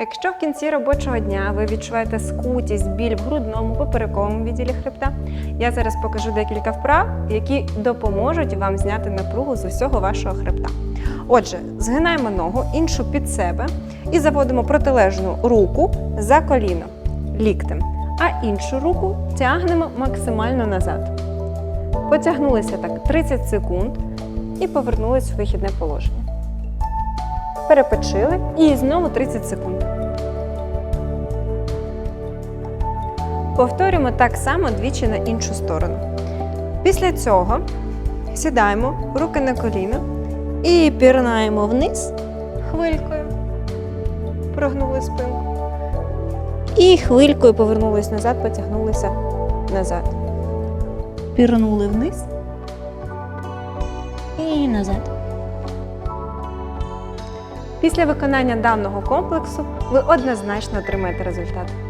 Якщо в кінці робочого дня ви відчуваєте скутість, біль в грудному, поперековому відділі хребта, я зараз покажу декілька вправ, які допоможуть вам зняти напругу з усього вашого хребта. Отже, згинаємо ногу, іншу під себе і заводимо протилежну руку за коліно ліктем, а іншу руку тягнемо максимально назад. Потягнулися так 30 секунд і повернулись в вихідне положення. Перепечили і знову 30 секунд. Повторюємо так само двічі на іншу сторону. Після цього сідаємо руки на коліна і пірнаємо вниз хвилькою. Прогнули спинку. І хвилькою повернулись назад, потягнулися назад. Пірнули вниз і назад. Після виконання даного комплексу ви однозначно отримаєте результат.